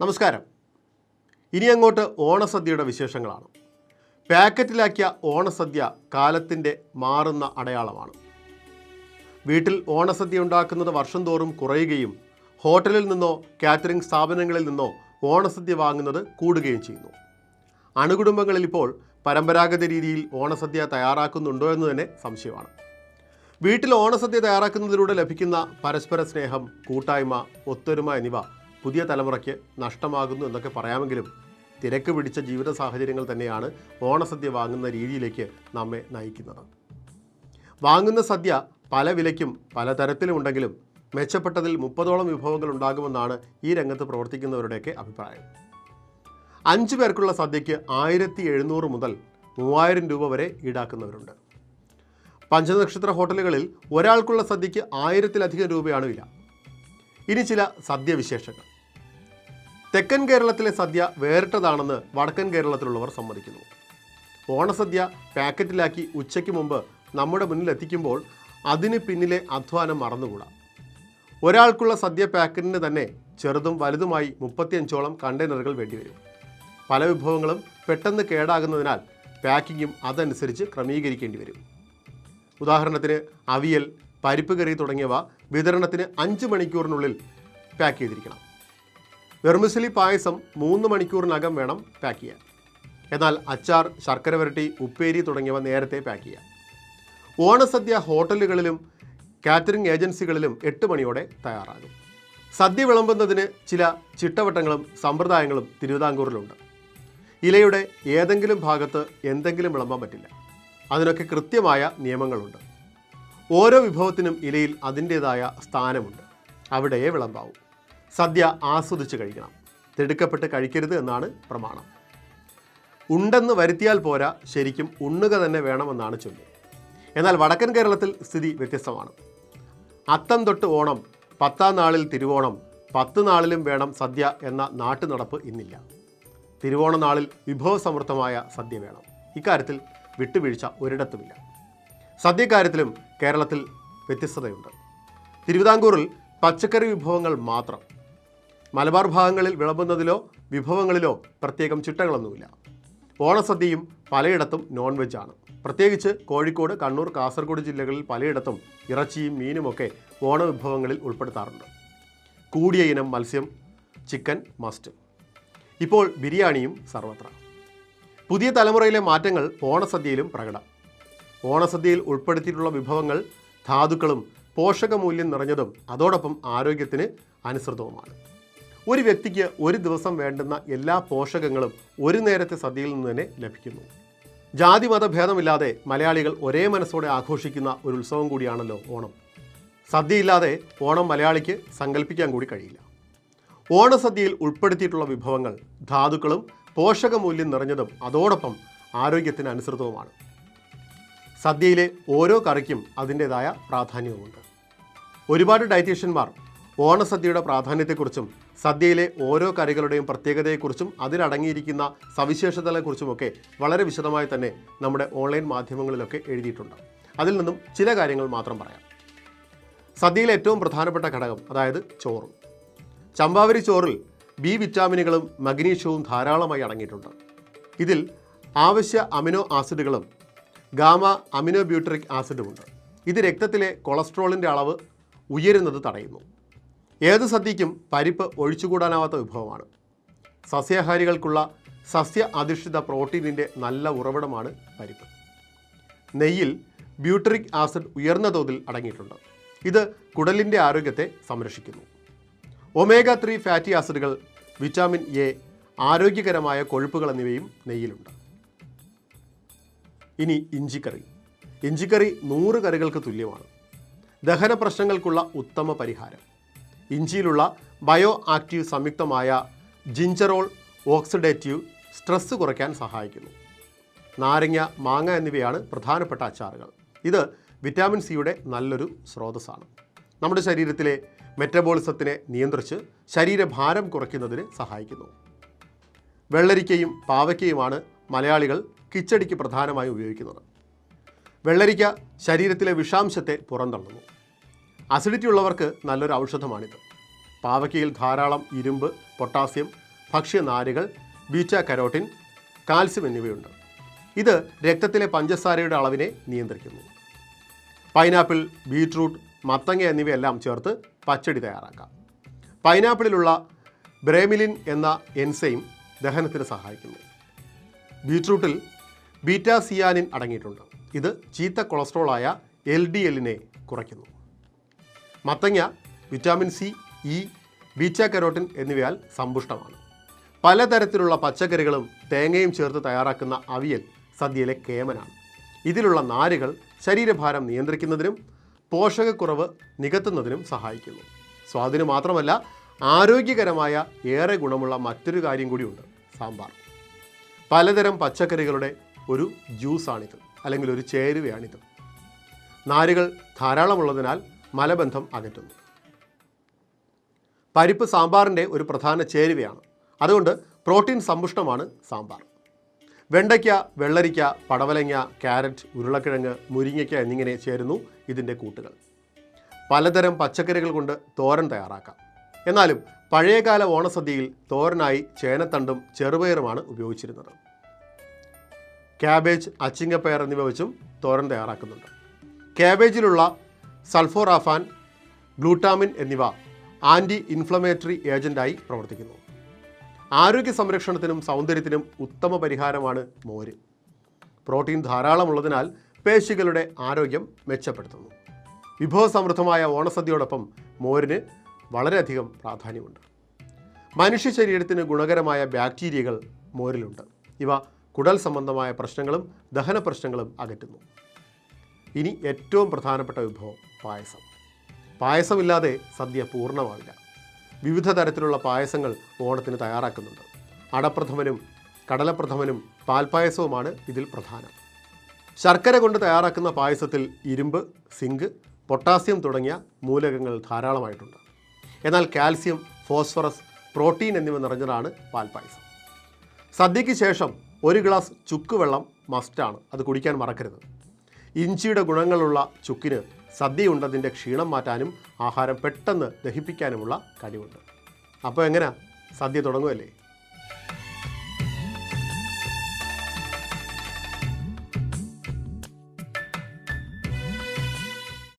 നമസ്കാരം. ഇനി അങ്ങോട്ട് ഓണസദ്യയുടെ വിശേഷങ്ങളാണ്. പാക്കറ്റിലാക്കിയ ഓണസദ്യ കാലത്തിന്റെ മാറുന്ന അടയാളമാണ്. വീട്ടിൽ ഓണസദ്യ ഉണ്ടാക്കുന്നത് വർഷം തോറും കുറയുകയും ഹോട്ടലിൽ നിന്നോ കാറ്ററിംഗ് സ്ഥാപനങ്ങളിൽ നിന്നോ ഓണസദ്യ വാങ്ങുന്നത് കൂടുകയും ചെയ്യുന്നു. അണുകുടുംബങ്ങളിൽ ഇപ്പോൾ പരമ്പരാഗത രീതിയിൽ ഓണസദ്യ തയ്യാറാക്കുന്നുണ്ടോ എന്ന് തന്നെ സംശയമാണ്. വീട്ടിൽ ഓണസദ്യ തയ്യാറാക്കുന്നതിലൂടെ ലഭിക്കുന്ന പരസ്പര സ്നേഹം കൂട്ടായ്മ ഒത്തൊരുമ എന്നിവ പുതിയ തലമുറയ്ക്ക് നഷ്ടമാകുന്നു എന്നൊക്കെ പറയാമെങ്കിലും തിരക്ക് പിടിച്ച ജീവിത സാഹചര്യങ്ങൾ തന്നെയാണ് ഓണസദ്യ വാങ്ങുന്ന രീതിയിലേക്ക് നമ്മെ നയിക്കുന്നത്. വാങ്ങുന്ന സദ്യ പല വിലയ്ക്കും പല തരത്തിലുമുണ്ടെങ്കിലും മെച്ചപ്പെട്ടതിൽ മുപ്പതോളം വിഭവങ്ങൾ ഉണ്ടാകുമെന്നാണ് ഈ രംഗത്ത് പ്രവർത്തിക്കുന്നവരുടെയൊക്കെ അഭിപ്രായം. അഞ്ച് പേർക്കുള്ള സദ്യയ്ക്ക് ആയിരത്തി എഴുന്നൂറ് മുതൽ മൂവായിരം രൂപ വരെ ഈടാക്കുന്നവരുണ്ട്. പഞ്ചനക്ഷത്ര ഹോട്ടലുകളിൽ ഒരാൾക്കുള്ള സദ്യയ്ക്ക് ആയിരത്തിലധികം രൂപയാണ് വില. ഇനി ചില സദ്യ വിശേഷങ്ങൾ തെക്കൻ കേരളത്തിലെ സദ്യ വേറിട്ടതാണെന്ന് വടക്കൻ കേരളത്തിലുള്ളവർ സമ്മതിക്കുന്നു. ഓണസദ്യ പാക്കറ്റിലാക്കി ഉച്ചയ്ക്ക് മുമ്പ് നമ്മുടെ മുന്നിൽ എത്തിക്കുമ്പോൾ അതിന് പിന്നിലെ അധ്വാനം മറന്നുകൂടാ. ഒരാൾക്കുള്ള സദ്യ പാക്കറ്റിന് തന്നെ ചെറുതും വലുതുമായി മുപ്പത്തിയഞ്ചോളം കണ്ടെയ്നറുകൾ വേണ്ടിവരും. പല വിഭവങ്ങളും പെട്ടെന്ന് കേടാകുന്നതിനാൽ പാക്കിങ്ങും അതനുസരിച്ച് ക്രമീകരിക്കേണ്ടി വരും. ഉദാഹരണത്തിന് അവിയൽ പരിപ്പ് കറി തുടങ്ങിയവ വിതരണത്തിന് അഞ്ച് മണിക്കൂറിനുള്ളിൽ പാക്ക് ചെയ്തിരിക്കണം. വെർമിസലി പായസം മൂന്ന് മണിക്കൂറിനകം വേണം പാക്ക് ചെയ്യാൻ. എന്നാൽ അച്ചാർ ശർക്കര വരട്ടി ഉപ്പേരി തുടങ്ങിയവ നേരത്തെ പാക്ക് ചെയ്യാം. ഓണസദ്യ ഹോട്ടലുകളിലും കാറ്ററിംഗ് ഏജൻസികളിലും എട്ട് മണിയോടെ തയ്യാറാകും. സദ്യ വിളമ്പുന്നതിന് ചില ചിട്ടവട്ടങ്ങളും സമ്പ്രദായങ്ങളും തിരുവിതാംകൂറിലുണ്ട്. ഇലയുടെ ഏതെങ്കിലും ഭാഗത്ത് എന്തെങ്കിലും വിളമ്പാൻ പറ്റില്ല. അതിനൊക്കെ കൃത്യമായ നിയമങ്ങളുണ്ട്. ഓരോ വിഭവത്തിനും ഇലയിൽ അതിന്റേതായ സ്ഥാനമുണ്ട്. അവിടെയേ വിളമ്പാവൂ. സദ്യ ആസ്വദിച്ച് കഴിക്കണം. തിടുക്കപ്പെട്ട് കഴിക്കരുത് എന്നാണ് പ്രമാണം. ഉണ്ടെന്ന് വരുത്തിയാൽ പോരാ ശരിക്കും ഉണ്ണുക തന്നെ വേണമെന്നാണ് ചൊല്ല്. എന്നാൽ വടക്കൻ കേരളത്തിൽ സ്ഥിതി വ്യത്യസ്തമാണ്. അത്തം തൊട്ട് ഓണം പത്താം നാളിൽ തിരുവോണം പത്ത് നാളിലും വേണം സദ്യ എന്ന നാട്ടു നടപ്പ് ഇന്നില്ല. തിരുവോണ നാളിൽ വിഭവസമൃദ്ധമായ സദ്യ വേണം. ഇക്കാര്യത്തിൽ വിട്ടുവീഴ്ച ഒരിടത്തുമില്ല. സദ്യക്കാര്യത്തിലും കേരളത്തിൽ വ്യത്യസ്തതയുണ്ട്. തിരുവിതാംകൂറിൽ പച്ചക്കറി വിഭവങ്ങൾ മാത്രം മലബാർ ഭാഗങ്ങളിൽ വിളമ്പുന്നതിലോ വിഭവങ്ങളിലോ പ്രത്യേകം ചിട്ടകളൊന്നുമില്ല. ഓണസദ്യയും പലയിടത്തും നോൺ വെജ് ആണ്. പ്രത്യേകിച്ച് കോഴിക്കോട് കണ്ണൂർ കാസർഗോഡ് ജില്ലകളിൽ പലയിടത്തും ഇറച്ചിയും മീനുമൊക്കെ ഓണവിഭവങ്ങളിൽ ഉൾപ്പെടുത്താറുണ്ട്. കൂടിയ ഇനം മത്സ്യം ചിക്കൻ മസ്റ്റ്. ഇപ്പോൾ ബിരിയാണിയും സർവത്ര. പുതിയ തലമുറയിലെ മാറ്റങ്ങൾ ഓണസദ്യയിലും പ്രകടം. ഓണസദ്യയിൽ ഉൾപ്പെടുത്തിയിട്ടുള്ള വിഭവങ്ങൾ ധാതുക്കളും പോഷകമൂല്യം നിറഞ്ഞതും അതോടൊപ്പം ആരോഗ്യത്തിന് അനുസൃതവുമാണ്. ഒരു വ്യക്തിക്ക് ഒരു ദിവസം വേണ്ടുന്ന എല്ലാ പോഷകങ്ങളും ഒരു നേരത്തെ സദ്യയിൽ നിന്ന് തന്നെ ലഭിക്കുന്നു. ജാതി മതഭേദമില്ലാതെ മലയാളികൾ ഒരേ മനസ്സോടെ ആഘോഷിക്കുന്ന ഒരു ഉത്സവം കൂടിയാണല്ലോ ഓണം. സദ്യയില്ലാതെ ഓണം മലയാളിക്ക് സങ്കല്പിക്കാൻ കൂടി കഴിയില്ല. ഓണസദ്യയിൽ ഉൾപ്പെടുത്തിയിട്ടുള്ള വിഭവങ്ങൾ ധാതുക്കളും പോഷകമൂല്യം നിറഞ്ഞതും അതോടൊപ്പം ആരോഗ്യത്തിന് അനുസൃതവുമാണ്. സദ്യയിലെ ഓരോ കറിക്കും അതിന്റേതായ പ്രാധാന്യവുമുണ്ട്. ഒരുപാട് ഡയറ്റീഷ്യന്മാർ ഓണസദ്യയുടെ പ്രാധാന്യത്തെക്കുറിച്ചും സദ്യയിലെ ഓരോ കറികളുടെയും പ്രത്യേകതയെക്കുറിച്ചും അതിലടങ്ങിയിരിക്കുന്ന സവിശേഷതകളെക്കുറിച്ചുമൊക്കെ വളരെ വിശദമായി തന്നെ നമ്മുടെ ഓൺലൈൻ മാധ്യമങ്ങളിലൊക്കെ എഴുതിയിട്ടുണ്ട്. അതിൽ നിന്നും ചില കാര്യങ്ങൾ മാത്രം പറയാം. സദ്യയിലെ ഏറ്റവും പ്രധാനപ്പെട്ട ഘടകം അതായത് ചോറ്. ചമ്പാവരി ചോറിൽ ബി വിറ്റാമിനുകളും മഗ്നീഷ്യവും ധാരാളമായി അടങ്ങിയിട്ടുണ്ട്. ഇതിൽ ആവശ്യ അമിനോ ആസിഡുകളും ഗാമ അമിനോ ബ്യൂട്ടറിക് ആസിഡുമുണ്ട്. ഇത് രക്തത്തിലെ കൊളസ്ട്രോളിന്റെ അളവ് ഉയരുന്നത് തടയുന്നു. ഏത് സദ്യയ്ക്കും പരിപ്പ് ഒഴിച്ചുകൂടാനാവാത്ത വിഭവമാണ്. സസ്യാഹാരികൾക്കുള്ള സസ്യ അധിഷ്ഠിത പ്രോട്ടീനിന്റെ നല്ല ഉറവിടമാണ് പരിപ്പ്. നെയ്യിൽ ബ്യൂട്ടറിക് ആസിഡ് ഉയർന്ന തോതിൽ അടങ്ങിയിട്ടുണ്ട്. ഇത് കുടലിന്റെ ആരോഗ്യത്തെ സംരക്ഷിക്കുന്നു. ഒമേഗ ത്രീ ഫാറ്റി ആസിഡുകൾ വിറ്റാമിൻ എ ആരോഗ്യകരമായ കൊഴുപ്പുകൾ എന്നിവയും നെയ്യിലുണ്ട്. ഇനി ഇഞ്ചിക്കറി. ഇഞ്ചിക്കറി നൂറ് കറികൾക്ക് തുല്യമാണ്. ദഹന പ്രശ്നങ്ങൾക്കുള്ള ഉത്തമ പരിഹാരം. ഇഞ്ചിയിലുള്ള ബയോ ആക്റ്റീവ് സംയുക്തമായ ജിഞ്ചറോൾ ഓക്സിഡേറ്റീവ് സ്ട്രെസ് കുറയ്ക്കാൻ സഹായിക്കുന്നു. നാരങ്ങ മാങ്ങ എന്നിവയാണ് പ്രധാനപ്പെട്ട അച്ചാറുകൾ. ഇത് വിറ്റാമിൻ സിയുടെ നല്ലൊരു സ്രോതസ്സാണ്. നമ്മുടെ ശരീരത്തിലെ മെറ്റബോളിസത്തിനെ നിയന്ത്രിച്ച് ശരീരഭാരം കുറയ്ക്കുന്നതിന് സഹായിക്കുന്നു. വെള്ളരിക്കയും പാവയ്ക്കയുമാണ് മലയാളികൾ കിച്ചടിക്ക് പ്രധാനമായി ഉപയോഗിക്കുന്നത്. വെള്ളരിക്ക ശരീരത്തിലെ വിഷാംശത്തെ പുറന്തള്ളുന്നു. അസിഡിറ്റി ഉള്ളവർക്ക് നല്ലൊരു ഔഷധമാണിത്. പാവയ്ക്കയിൽ ധാരാളം ഇരുമ്പ് പൊട്ടാസ്യം ഭക്ഷ്യനാരുകൾ ബീറ്റാ കരോട്ടിൻ കാൽസ്യം എന്നിവയുണ്ട്. ഇത് രക്തത്തിലെ പഞ്ചസാരയുടെ അളവിനെ നിയന്ത്രിക്കുന്നു. പൈനാപ്പിൾ ബീട്രൂട്ട് മത്തങ്ങ എന്നിവയെല്ലാം ചേർത്ത് പച്ചടി തയ്യാറാക്കാം. പൈനാപ്പിളിലുള്ള ബ്രേമിലിൻ എന്ന എൻസൈം ദഹനത്തിന് സഹായിക്കുന്നു. ബീട്രൂട്ടിൽ ബീറ്റാ സിയാനിൻ അടങ്ങിയിട്ടുണ്ട്. ഇത് ചീത്ത കൊളസ്ട്രോളായ എൽ ഡി എല്ലിനെ കുറയ്ക്കുന്നു. മത്തങ്ങ vitamin C E beta carotene എന്നിവയാൽ സമ്പുഷ്ടമാണ്. പലതരത്തിലുള്ള പച്ചക്കറികളും തേങ്ങയും ചേർത്ത് തയ്യാറാക്കുന്ന അവിയൽ സദ്യയിലെ കേമനാണ്. ഇതിലുള്ള നാരുകൾ ശരീരഭാരം നിയന്ത്രിക്കുന്നതിനും പോഷകക്കുറവ് നികത്തുന്നതിനും സഹായിക്കുന്നു. സ്വാദിന് മാത്രമല്ല ആരോഗ്യകരമായ ഏറെ ഗുണമുള്ള മറ്റൊരു കാര്യം കൂടിയുണ്ട് സാമ്പാർ. പലതരം പച്ചക്കറികളുടെ ഒരു ജ്യൂസാണിത് അല്ലെങ്കിൽ ഒരു ചേരുവയാണിത്. നാരുകൾ ധാരാളമുള്ളതിനാൽ മലബന്ധം അകറ്റുന്നു. പരിപ്പ് സാമ്പാറിന്റെ ഒരു പ്രധാന ചേരുവയാണ്. അതുകൊണ്ട് പ്രോട്ടീൻ സമ്പുഷ്ടമാണ് സാമ്പാർ. വെണ്ടയ്ക്ക വെള്ളരിക്ക പടവലങ്ങ ക്യാരറ്റ് ഉരുളക്കിഴങ്ങ് മുരിങ്ങയ്ക്ക എന്നിങ്ങനെ ചേരുന്നു ഇതിന്റെ കൂട്ടുകൾ. പലതരം പച്ചക്കറികൾ കൊണ്ട് തോരൻ തയ്യാറാക്കാം. എന്നാലും പഴയകാല ഓണസദ്യയിൽ തോരനായി ചേനത്തണ്ടും ചെറുപയറുമാണ് ഉപയോഗിച്ചിരുന്നത്. ക്യാബേജ് അച്ചിങ്ങപ്പയർ എന്നിവ വെച്ചും തോരൻ തയ്യാറാക്കുന്നുണ്ട്. ക്യാബേജിലുള്ള സൾഫോറാഫാൻ ഗ്ലൂട്ടാമിൻ എന്നിവ ആന്റി ഇൻഫ്ലമേറ്ററി ഏജന്റായി പ്രവർത്തിക്കുന്നു. ആരോഗ്യ സംരക്ഷണത്തിനും സൗന്ദര്യത്തിനും ഉത്തമ പരിഹാരമാണ് മോര്. പ്രോട്ടീൻ ധാരാളമുള്ളതിനാൽ പേശികളുടെ ആരോഗ്യം മെച്ചപ്പെടുത്തുന്നു. വിഭവസമൃദ്ധമായ ഓണസദ്യയോടൊപ്പം മോരിന് വളരെയധികം പ്രാധാന്യമുണ്ട്. മനുഷ്യ ശരീരത്തിന് ഗുണകരമായ ബാക്ടീരിയകൾ മോരിലുണ്ട്. ഇവ കുടൽ സംബന്ധമായ പ്രശ്നങ്ങളും ദഹന പ്രശ്നങ്ങളും അകറ്റുന്നു. ഇനി ഏറ്റവും പ്രധാനപ്പെട്ട വിഭവം പായസം. പായസമില്ലാതെ സദ്യ പൂർണമാവില്ല. വിവിധ തരത്തിലുള്ള പായസങ്ങൾ ഓണത്തിന് തയ്യാറാക്കുന്നുണ്ട്. അടപ്രഥമനും കടലപ്രഥമനും പാൽപ്പായസവുമാണ് ഇതിൽ പ്രധാനം. ശർക്കര കൊണ്ട് തയ്യാറാക്കുന്ന പായസത്തിൽ ഇരുമ്പ് സിങ്ക് പൊട്ടാസ്യം തുടങ്ങിയ മൂലകങ്ങൾ ധാരാളമായിട്ടുണ്ട്. എന്നാൽ കാൽസ്യം ഫോസ്ഫറസ് പ്രോട്ടീൻ എന്നിവ നിറഞ്ഞതാണ് പാൽപ്പായസം. സദ്യയ്ക്ക് ശേഷം ഒരു ഗ്ലാസ് ചുക്ക് വെള്ളം മസ്റ്റാണ്. അത് കുടിക്കാൻ മറക്കരുത്. ഇഞ്ചിയുടെ ഗുണങ്ങളുള്ള ചുക്കിന് സദ്യയുണ്ടതിന്റെ ക്ഷീണം മാറ്റാനും ആഹാരം പെട്ടെന്ന് ദഹിപ്പിക്കാനുമുള്ള കഴിവുണ്ട് അപ്പോൾ എങ്ങനെയാ സദ്യ തുടങ്ങുമല്ലേ